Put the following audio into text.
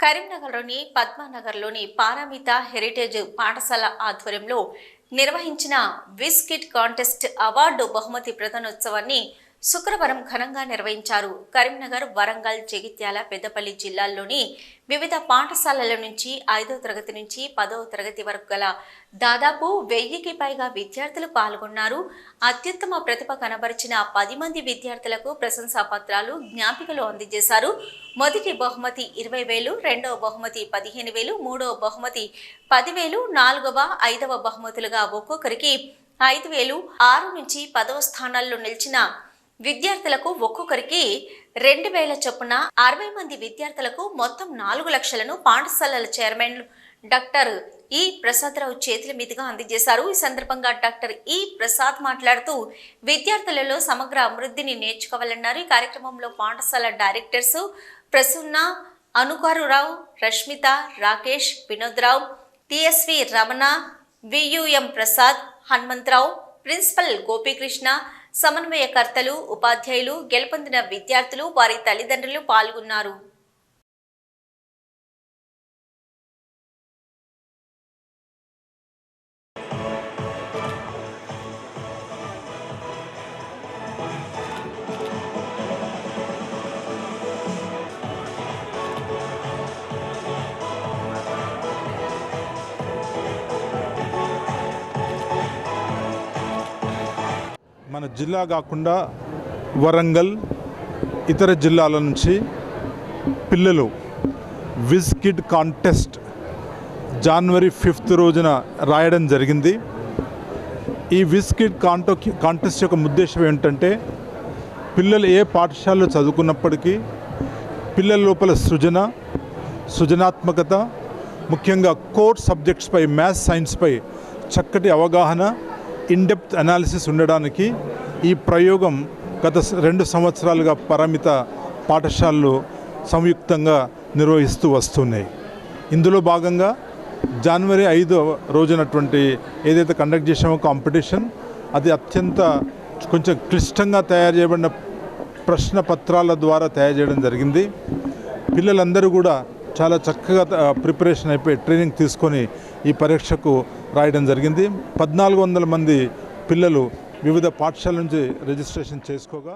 కరీంనగర్లోని పద్మానగర్లోని పారామిత హెరిటేజ్ పాఠశాల ఆధ్వర్యంలో నిర్వహించిన విస్కిట్ కాంటెస్ట్ అవార్డు బహుమతి ప్రధానోత్సవాన్ని శుక్రవారం ఘనంగా నిర్వహించారు. కరీంనగర్ వరంగల్ జగిత్యాల పెద్దపల్లి జిల్లాల్లోని వివిధ పాఠశాలల నుంచి ఐదో తరగతి నుంచి పదవ తరగతి వరకు గల దాదాపు వెయ్యికి పైగా విద్యార్థులు పాల్గొన్నారు. అత్యుత్తమ ప్రతిభ కనబరిచిన పది మంది విద్యార్థులకు ప్రశంసా పత్రాలు జ్ఞాపికలు అందజేశారు. మొదటి బహుమతి ఇరవై వేలు రెండవ బహుమతి పదిహేను వేలు మూడవ బహుమతి పదివేలు నాలుగవ ఐదవ బహుమతులుగా ఒక్కొక్కరికి ఐదు వేలు ఆరు నుంచి పదవ స్థానాల్లో నిలిచిన విద్యార్థులకు ఒక్కొక్కరికి రెండు వేల చొప్పున అరవై మంది విద్యార్థులకు మొత్తం నాలుగు లక్షలను పాఠశాలల చైర్మన్ డాక్టర్ ఈ ప్రసాదరావు చేతుల మీదుగా అందజేశారు. ఈ సందర్భంగా డాక్టర్ ఈ ప్రసాద్ మాట్లాడుతూ విద్యార్థులలో సమగ్ర అభివృద్ధిని నేర్చుకోవాలన్నారు. ఈ కార్యక్రమంలో పాఠశాల directors Prasanna Anukararao Rashmitha Rakesh Vinodrao TSV Ramana VUM Prasad Hanumantharao principal Gopikrishna సమన్వయకర్తలు ఉపాధ్యాయులు గెలుపొందిన విద్యార్థులు వారి తల్లిదండ్రులు పాల్గొన్నారు. మన జిల్లా కాకుండా వరంగల్ ఇతర జిల్లాల నుంచి పిల్లలు whiz kid contest January fifth రోజున రాయడం జరిగింది. ఈ విజ్ కిడ్ కాంటో కాంటెస్ట్ యొక్క ఉద్దేశం ఏంటంటే పిల్లలు ఏ పాఠశాలలో చదువుకున్నప్పటికీ పిల్లల లోపల సృజన సృజనాత్మకత ముఖ్యంగా కోర్ సబ్జెక్ట్స్పై మ్యాథ్స్ సైన్స్పై చక్కటి అవగాహన ఇన్డెప్త్ అనాలిసిస్ ఉండడానికి ఈ ప్రయోగం గత రెండు సంవత్సరాలుగా పరిమిత పాఠశాలలు సంయుక్తంగా నిర్వహిస్తూ వస్తున్నాయి. ఇందులో భాగంగా జనవరి ఐదో రోజునటువంటి ఏదైతే కండక్ట్ చేసామో కాంపిటీషన్ అది అత్యంత కొంచెం క్లిష్టంగా తయారు చేయబడిన ప్రశ్న పత్రాల ద్వారా తయారు చేయడం జరిగింది. పిల్లలందరూ కూడా చాలా చక్కగా ప్రిపరేషన్ అయిపోయి ట్రైనింగ్ తీసుకొని ఈ పరీక్షకు రాయడం జరిగింది. పద్నాలుగు వందల మంది పిల్లలు వివిధ పాఠశాల నుంచి రిజిస్ట్రేషన్ చేసుకోగా